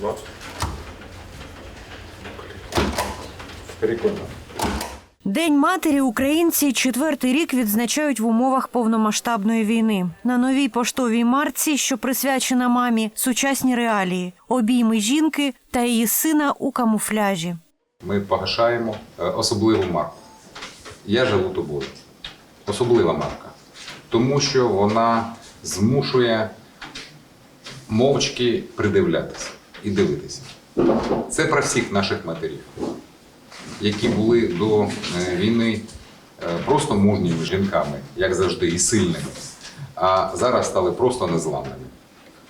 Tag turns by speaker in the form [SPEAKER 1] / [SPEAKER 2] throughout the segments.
[SPEAKER 1] 20. Прикольно.
[SPEAKER 2] День матері українці четвертий рік відзначають в умовах повномасштабної війни. На новій поштовій марці, що присвячена мамі, сучасні реалії, обійми жінки та її сина у камуфляжі.
[SPEAKER 3] Ми погашаємо е, особливу марку. Я живу тобою. Особлива марка. Тому що вона змушує мовчки придивлятися і дивитися. Це про всіх наших матерів, які були до е, війни е, просто мужніми жінками, як завжди, і сильними, а зараз стали просто незламними.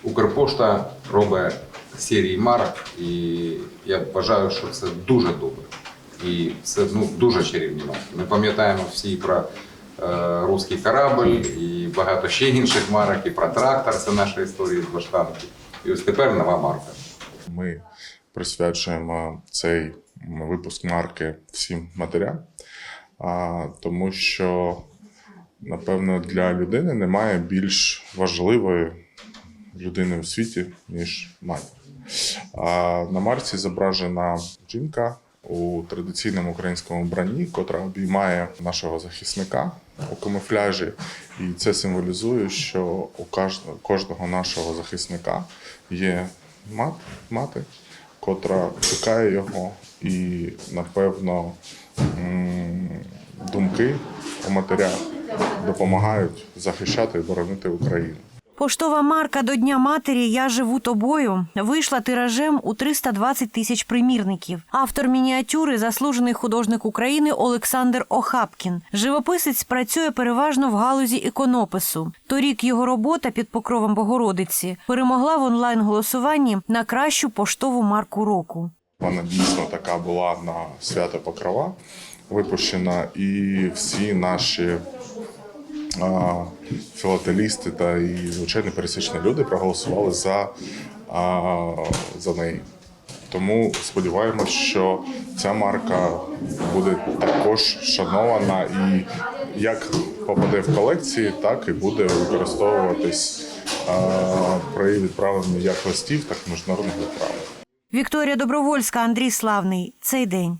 [SPEAKER 3] Укрпошта робить серії марок, і я вважаю, що це дуже добре. І це ну, дуже чарівні марки. Ми пам'ятаємо всі про е, руський корабль і багато ще інших марок, і про трактор, це наша історія з баштанки. І ось тепер нова марка.
[SPEAKER 1] Ми присвячуємо цей випуск марки всім матерям, тому що, напевно, для людини немає більш важливої людини у світі, ніж матір. На марці зображена жінка у традиційному українському вбранні, котра обіймає нашого захисника у камуфляжі. І це символізує, що у кожного нашого захисника є мат, мати, котра чекає його, і, напевно, думки у матерях допомагають захищати і боронити Україну.
[SPEAKER 2] Поштова марка до Дня матері Я живу тобою вийшла тиражем у 320 тисяч примірників. Автор мініатюри заслужений художник України Олександр Охапкін. Живописець працює переважно в галузі іконопису. Торік його робота під покровом Богородиці перемогла в онлайн голосуванні на кращу поштову марку року.
[SPEAKER 1] Вона дійсно така була на свято Покрова випущена, і всі наші філателісти та і звичайні пересічні люди проголосували за, за неї. Тому сподіваємось, що ця марка буде також шанована і як попаде в колекції, так і буде використовуватись а, при відправленні як листів, так і міжнародних відправлень.
[SPEAKER 2] Вікторія Добровольська, Андрій Славний. Цей день.